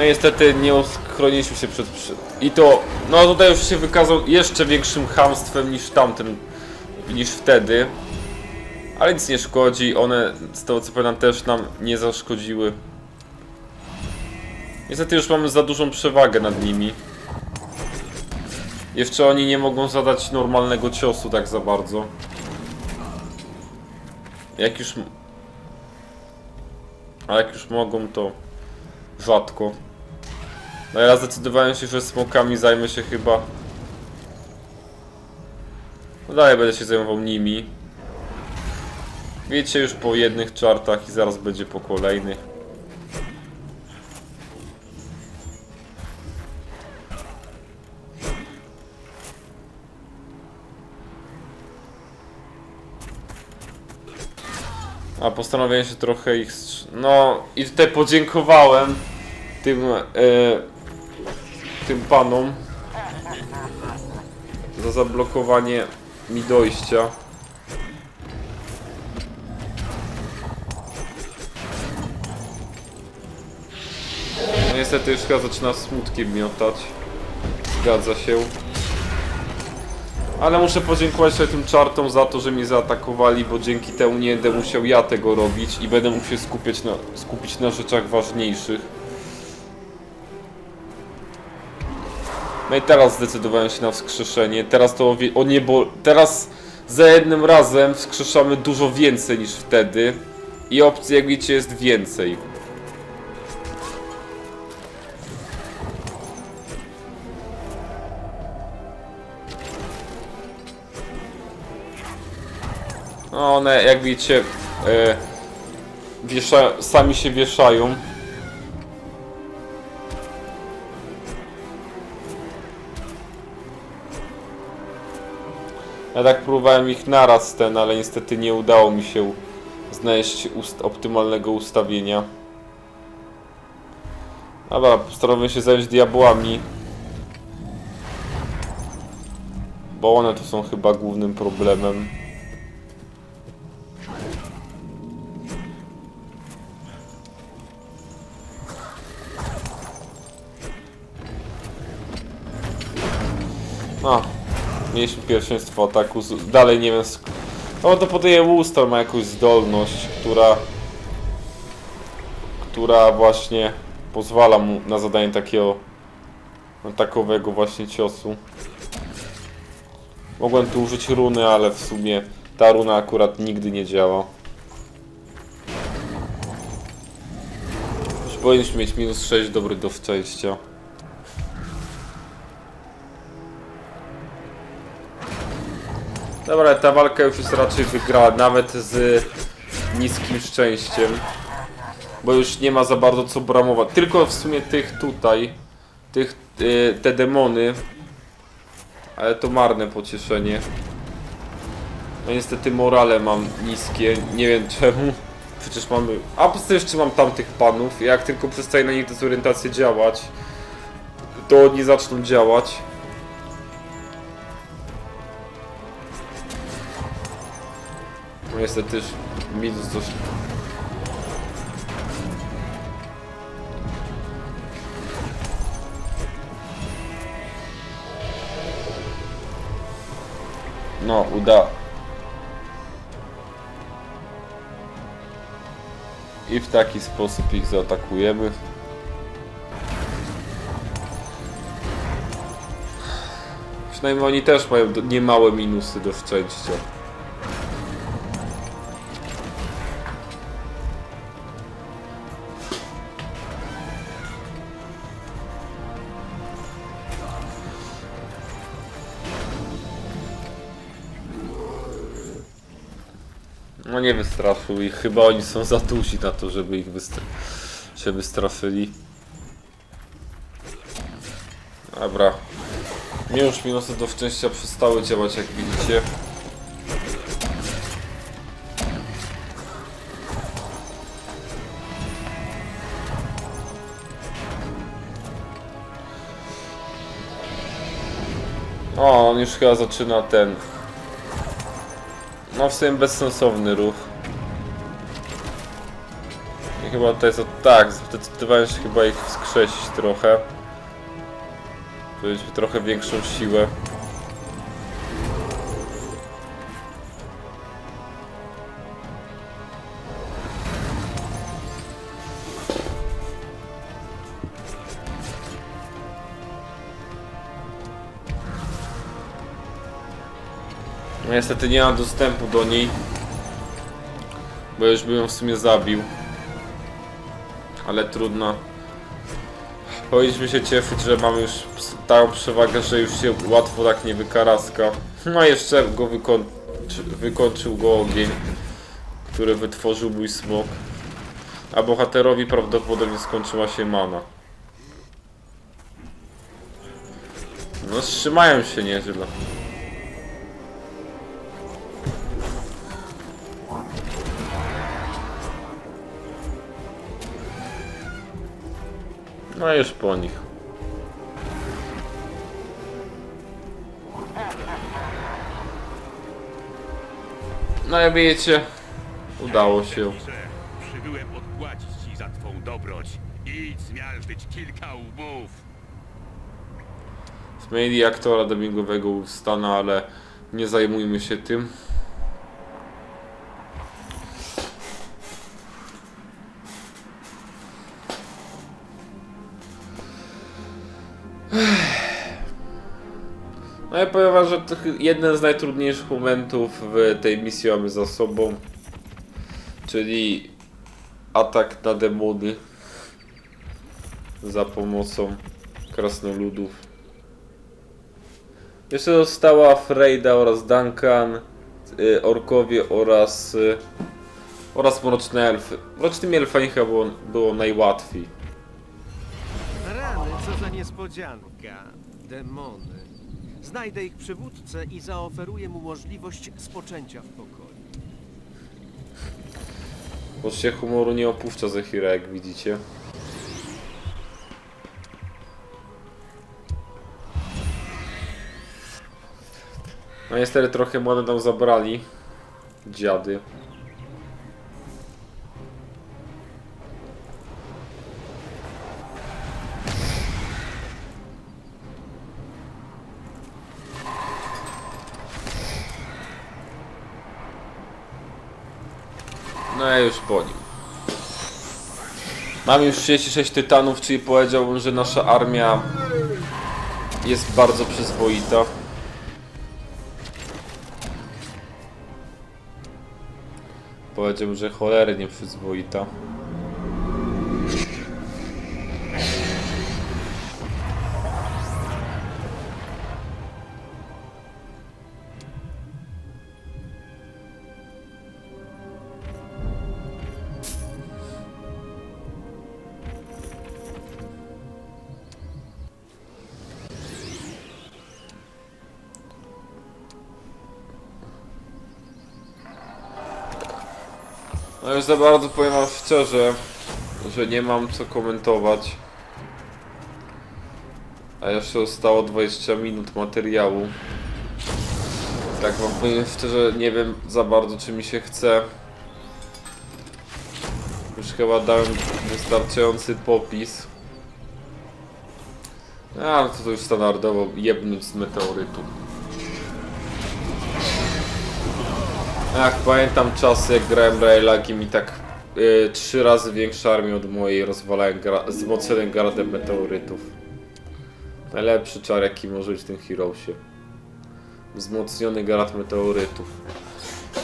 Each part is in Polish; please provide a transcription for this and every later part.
No niestety nie ochroniliśmy się przed... przy- I to... No tutaj już się wykazał jeszcze większym chamstwem niż tamten... Niż wtedy. Ale nic nie szkodzi, one z tego co pamiętam też nam nie zaszkodziły. Niestety już mamy za dużą przewagę nad nimi. Jeszcze oni nie mogą zadać normalnego ciosu tak za bardzo. Jak już... A jak już mogą to... Rzadko. No ja zdecydowałem się, że smokami zajmę się chyba... No dalej będę się zajmował nimi. Wiecie już po jednych czartach i zaraz będzie po kolejnych. A postanowiłem się trochę ich... No i tutaj podziękowałem tym... E, tym panom za zablokowanie mi dojścia. No niestety już chyba zaczyna smutkiem miotać. Zgadza się. Ale muszę podziękować sobie tym czartom za to, że mnie zaatakowali, bo dzięki temu nie będę musiał ja tego robić i będę się skupiać na, skupić na rzeczach ważniejszych. No i teraz zdecydowałem się na wskrzeszenie. Teraz to o, niebo... Teraz za jednym razem wskrzeszamy dużo więcej niż wtedy. I opcji jak widzicie jest więcej. No one jak widzicie wiesza, sami się wieszają. Ja tak próbowałem ich naraz ten, ale niestety nie udało mi się znaleźć ust optymalnego ustawienia. Dobra, postaramy się zająć diabłami. Bo one tu są chyba głównym problemem. A, mieliśmy pierwszeństwo ataku. z- Dalej nie wiem. sk- No to podaje Woostor ma jakąś zdolność, która. która właśnie pozwala mu na zadanie takiego. no, takowego właśnie ciosu. Mogłem tu użyć runy, ale w sumie ta runa akurat nigdy nie działa. Powinniśmy mieć minus 6 dobry do szczęścia. Dobra, ta walka już jest raczej wygrała, nawet z niskim szczęściem. Bo już nie ma za bardzo co bramować. Tylko w sumie tych tutaj, tych, y, te demony. Ale to marne pocieszenie. No niestety morale mam niskie, nie wiem czemu. Przecież mamy... A po prostu jeszcze mam tamtych panów. Jak tylko przestaje na nich dezorientacja działać, to oni zaczną działać. Niestety minus coś. No, uda. I w taki sposób ich zaatakujemy. Przynajmniej oni też mają niemałe minusy do szczęścia. Nie wystraszył ich. Chyba oni są za duzi na to, żeby ich wystr się wystraszyli. Dobra. Mnie już minusy do szczęścia przestały działać, jak widzicie. O, on już chyba zaczyna ten no w sumie bezsensowny ruch. chyba to jest o tak, zdecydowałem się chyba ich wskrzesić trochę. Mieć trochę większą siłę. Niestety nie mam dostępu do niej. Bo już bym ją w sumie zabił. Ale trudno. Powinniśmy się cieszyć, że mamy już tą przewagę, że już się łatwo tak nie wykaraska. No jeszcze go wykończy, wykończył go ogień, który wytworzył mój smok. A bohaterowi prawdopodobnie skończyła się mana. No trzymają się nieźle. No już po nich. No jak wiecie, udało się. Przybyłem odpłacić ci za twą dobroć. Idź zmiażdżyć kilka łbów. Zmienili aktora dubbingowego Stana, ale nie zajmujmy się tym. Że jeden z najtrudniejszych momentów w tej misji mamy za sobą. Czyli atak na demony za pomocą krasnoludów. Jeszcze została Freyda oraz Duncan, y, orkowie oraz y, oraz mroczne elfy. Mrocznymi elfami chyba było, było najłatwiej. Rany, co za niespodzianka. Demony. Znajdę ich przywódcę i zaoferuję mu możliwość spoczęcia w pokoju. Poczucie humoru nie opuszcza Zehira, jak widzicie. No niestety trochę młode nam zabrali. Dziady. No ja już po nim. Mam już 36 tytanów, czyli powiedziałbym, że nasza armia jest bardzo przyzwoita. Powiedziałbym, że cholernie przyzwoita. No już za bardzo powiem wam szczerze, że nie mam co komentować. A jeszcze zostało 20 minut materiału. Tak wam powiem szczerze, nie wiem za bardzo czy mi się chce. Już chyba dałem wystarczający popis. A, no to, to już standardowo jebnąć z meteorytu. Ach, pamiętam czasy jak grałem Railagiem i tak y, trzy razy większa armia od mojej rozwalałem gra- wzmocnionym gardem meteorytów. Najlepszy czar jaki może być w tym Heroesie. Wzmocniony gard meteorytów.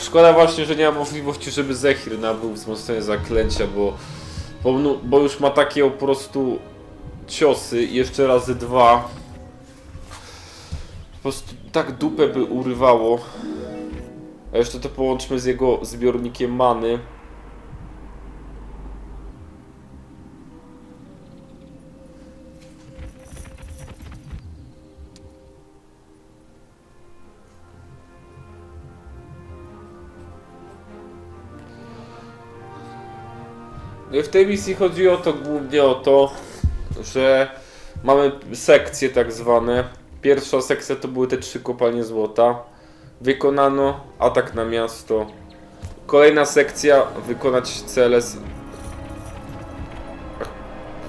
Szkoda właśnie, że nie ma możliwości, żeby Zechir nabył wzmocnione zaklęcia, bo, bo, no- bo już ma takie po prostu ciosy, jeszcze razy dwa. Po prostu tak dupę by urywało. A jeszcze to połączmy z jego zbiornikiem many. No i w tej misji chodzi o to głównie o to, że mamy sekcje tak zwane. Pierwsza sekcja to były te trzy kopalnie złota. Wykonano atak na miasto. Kolejna sekcja, wykonać cele z...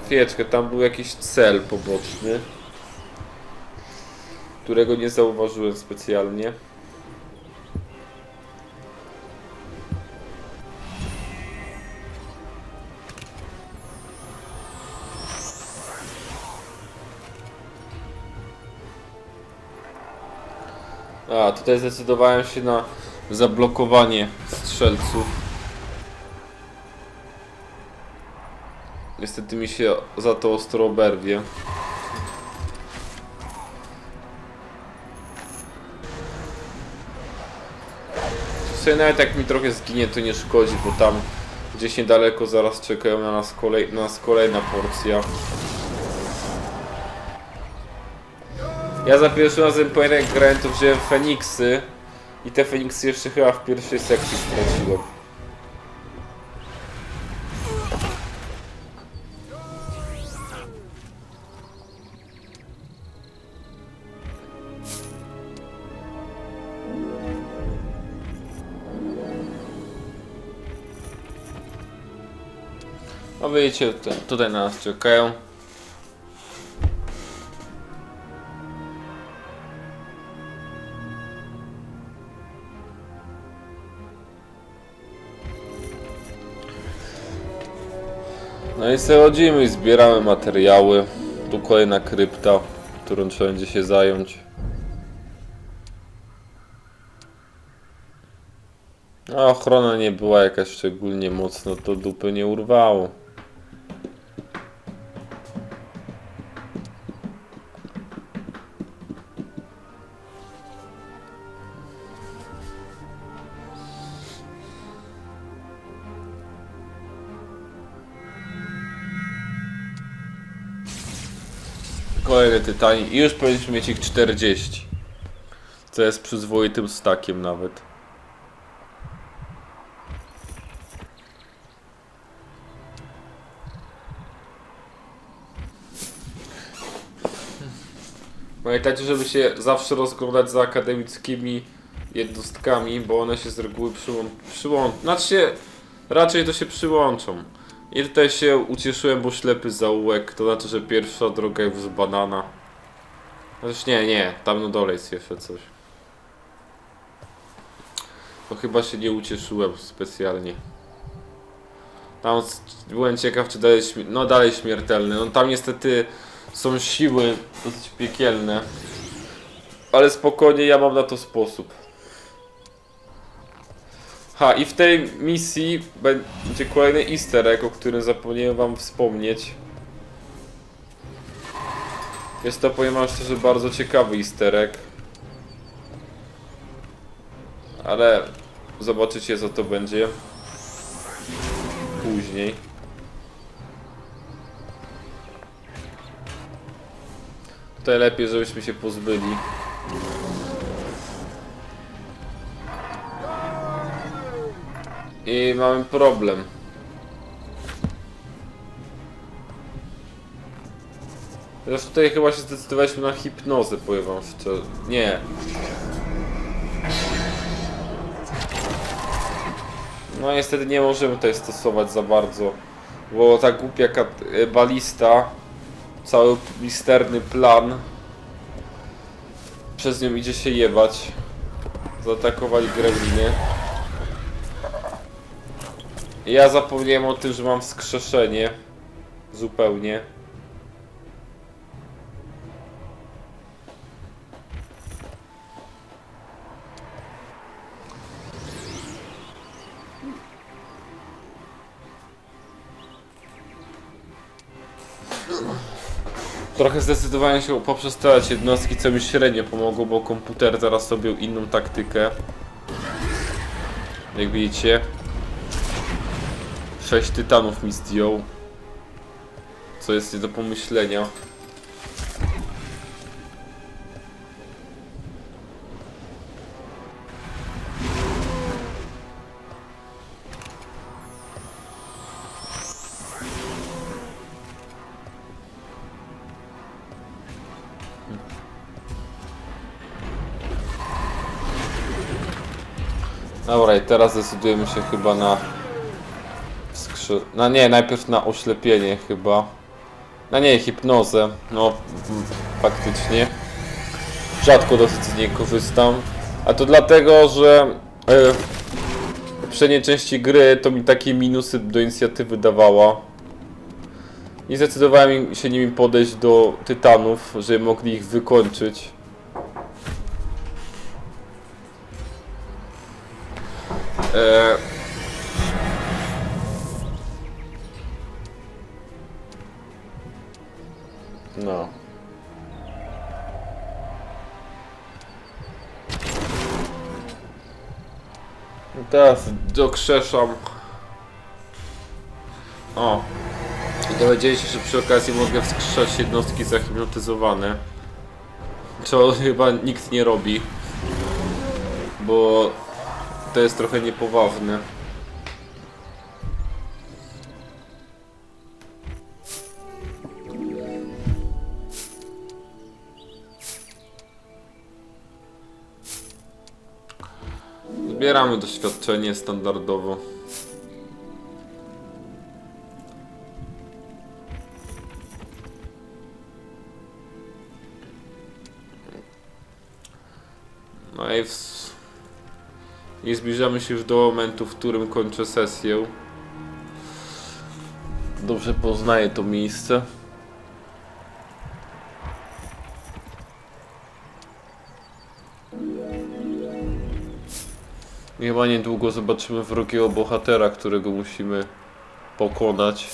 Chwieczkę, tam był jakiś cel poboczny, którego nie zauważyłem specjalnie. A, tutaj zdecydowałem się na zablokowanie strzelców. Niestety mi się za to ostro oberwie. Sumie nawet jak mi trochę zginie to nie szkodzi, bo tam gdzieś niedaleko zaraz czekają na nas, kolej, na nas kolejna porcja. Ja za pierwszym razem pamiętam jak wziąłem Feniksy i te Feniksy jeszcze chyba w pierwszej sekcji straciłem. No widzicie, tu- tutaj na nas czekają. No i sobie chodzimy i zbieramy materiały. Tu kolejna krypta, którą trzeba będzie się zająć. A ochrona nie była jakaś szczególnie mocno, to dupy nie urwało. Kolejny tytani i już powinniśmy mieć ich 40. Co jest przyzwoitym stakiem nawet. Pamiętajcie, żeby się zawsze rozglądać za akademickimi jednostkami, bo one się z reguły przyłą... przyłą... Znaczy się, raczej to się przyłączą. I tutaj się ucieszyłem, bo ślepy zaułek, to znaczy, że pierwsza droga z banana. Chociaż nie, nie, tam na dole jest jeszcze coś. To chyba się nie ucieszyłem specjalnie. Tam byłem ciekaw, czy dalej, no dalej śmiertelny. No tam niestety są siły dosyć piekielne. Ale spokojnie, ja mam na to sposób. Ha, i w tej misji będzie kolejny easter egg, o którym zapomniałem wam wspomnieć. Jest to, powiem wam szczerze, bardzo ciekawy easter egg. Ale zobaczycie co to będzie. Później. Tutaj lepiej, żebyśmy się pozbyli. I mamy problem. Zresztą tutaj chyba się zdecydowaliśmy na hipnozę, powiem wam szczerze. Nie. No niestety nie możemy tutaj stosować za bardzo. Bo ta głupia e, balista, cały misterny plan, przez nią idzie się jebać. Zaatakowali gremliny. Ja zapomniałem o tym, że mam wskrzeszenie. Zupełnie. Trochę zdecydowałem się poprzestawiać jednostki, co mi średnio pomogło, bo komputer teraz robił inną taktykę. Jak widzicie. 6 tytanów mi zdjął. Co jest nie do pomyślenia. Dobra, i teraz decydujemy się chyba na Skrzy... No nie, najpierw na oślepienie chyba. A nie, hipnozę. No, mm, faktycznie. Rzadko dosyć z niej korzystam. A to dlatego, że e, w poprzedniej części gry to mi takie minusy do inicjatywy dawała. Nie zdecydowałem się nimi podejść do tytanów, żeby mogli ich wykończyć. E, No. Teraz dokrzeszam. O. I dowiedzieli się, że przy okazji mogę wskrzeszać jednostki zahipnotyzowane. Co chyba nikt nie robi. Bo to jest trochę niepoważne. Zbieramy doświadczenie standardowo. No i, w... I zbliżamy się już do momentu, w którym kończę sesję. Dobrze poznaję to miejsce. I Chyba niedługo zobaczymy wrogiego bohatera, którego musimy pokonać.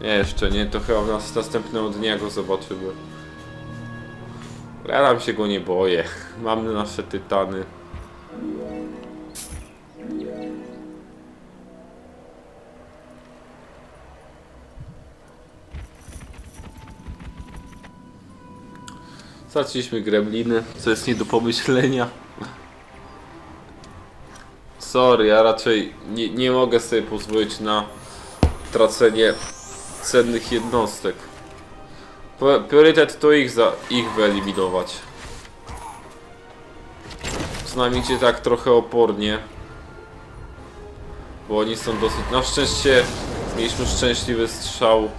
Nie, jeszcze nie, to chyba nas następnego dnia go zobaczymy. Ja nam się go nie boję. Mamy nasze tytany. Straciliśmy gremliny, co jest nie do pomyślenia. Sorry, ja raczej nie, nie mogę sobie pozwolić na tracenie cennych jednostek. Priorytet to ich, za, ich wyeliminować. Przynajmniej tak trochę opornie. Bo oni są dosyć... Na szczęście mieliśmy szczęśliwy strzał,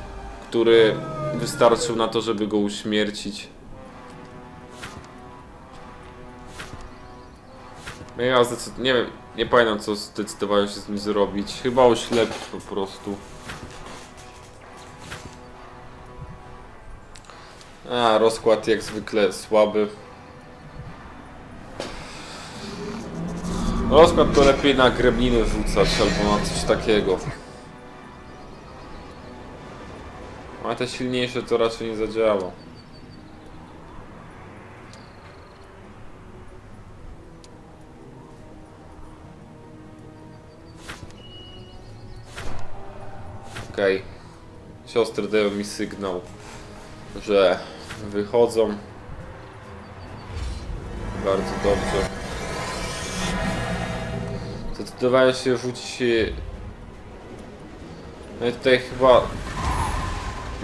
który wystarczył na to, żeby go uśmiercić. Ja zdecyd... nie wiem, nie pamiętam co zdecydowałem się z nim zrobić. Chyba oślepić po prostu. A, rozkład jak zwykle słaby. Rozkład to lepiej na gremliny rzucać albo na coś takiego. A te silniejsze to raczej nie zadziała. Okej. Siostry dają mi sygnał, że wychodzą. Bardzo dobrze. Zdecydowałem się rzucić... No i tutaj chyba...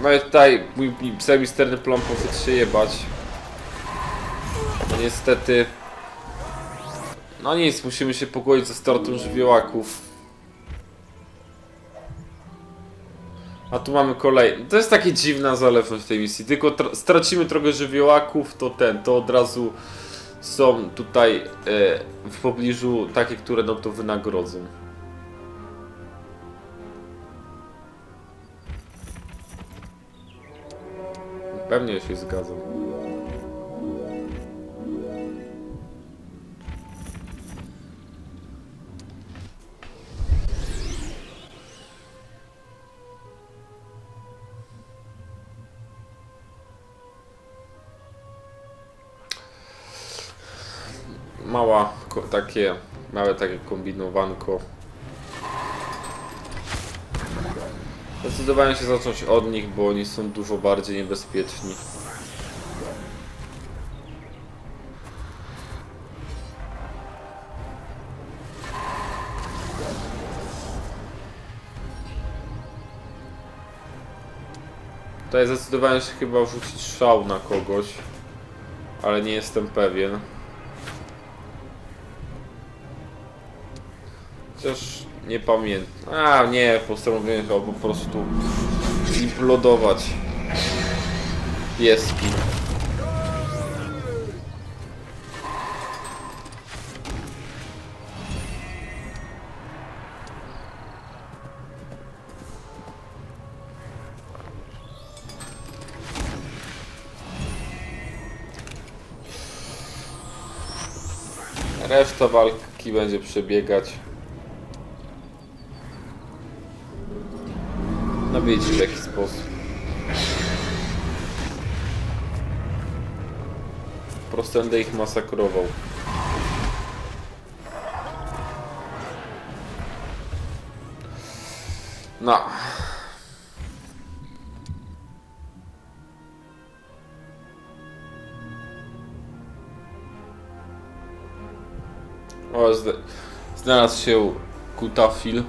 No i tutaj mój pseumisterny plan poszedł się jebać. No niestety... No nic, musimy się pogodzić ze stratą żywiołaków. Tu mamy kolej. To jest takie dziwna zależność tej misji. Tylko tra- stracimy trochę żywiołaków, to ten, to od razu są tutaj e, w pobliżu takie, które nam to wynagrodzą. Pewnie się zgadzam. Takie, małe takie kombinowanko. Zdecydowałem się zacząć od nich, bo oni są dużo bardziej niebezpieczni. Tutaj zdecydowałem się chyba wrzucić szał na kogoś, ale nie jestem pewien. Chociaż nie pamiętam. A nie, postanowiłem chyba po prostu implodować pieski. Reszta walki będzie przebiegać. No wiecie w jaki sposób. Po prostu będę ich masakrował. No. O, zna znalazł się kutafil.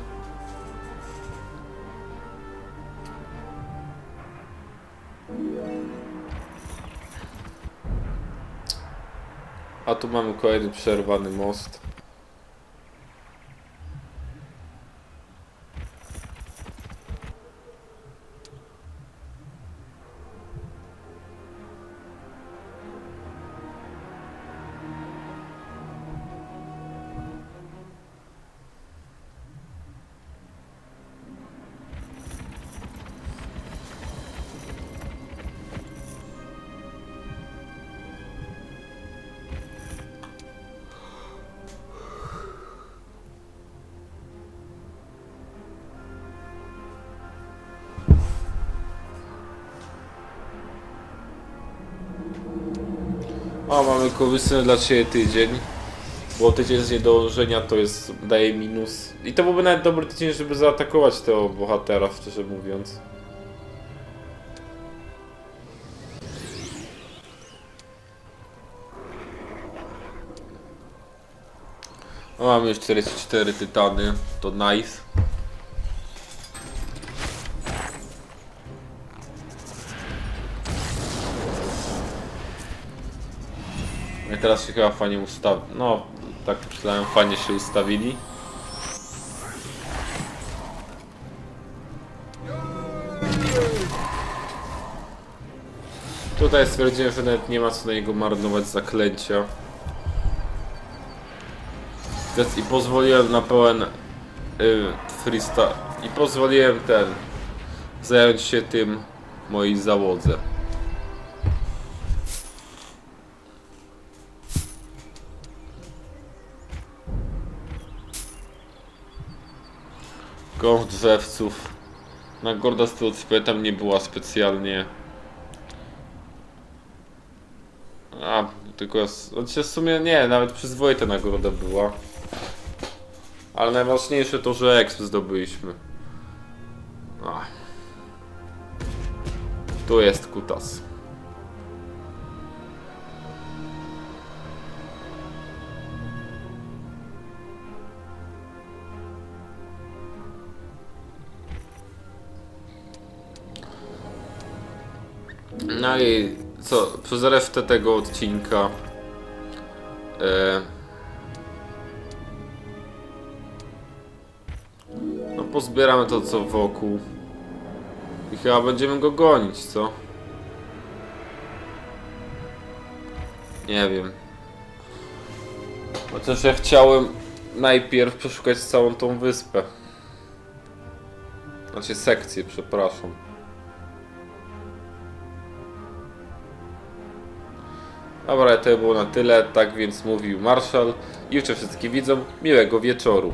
A tu mamy kolejny przerwany most. O, mamy korzystny dla Ciebie tydzień. Bo tydzień z niedążenia to jest, daje minus. I to byłby nawet dobry tydzień, żeby zaatakować tego bohatera, szczerze mówiąc. O, mamy już 44 tytany, to nice. Teraz się chyba fajnie ustawi. No, tak myślałem, fajnie się ustawili. Tutaj stwierdziłem, że nawet nie ma co na niego marnować zaklęcia. I pozwoliłem na pełen y, freestyle. I pozwoliłem ten zająć się tym mojej załodze. Gąszcz drzewców. Na Gorda z tego co pamiętam nie była specjalnie. A, tylko znaczy w sumie nie, nawet przyzwoita nagroda była. Ale najważniejsze to, że exp zdobyliśmy. Ach. Tu jest kutas. No i co, przez resztę tego odcinka e, no pozbieramy to co wokół i chyba będziemy go gonić, co? Nie wiem. Chociaż ja chciałem najpierw przeszukać całą tą wyspę. Znaczy sekcję, przepraszam. Dobra, to było na tyle, tak więc mówił Marszal i życzę wszystkim widzom miłego wieczoru.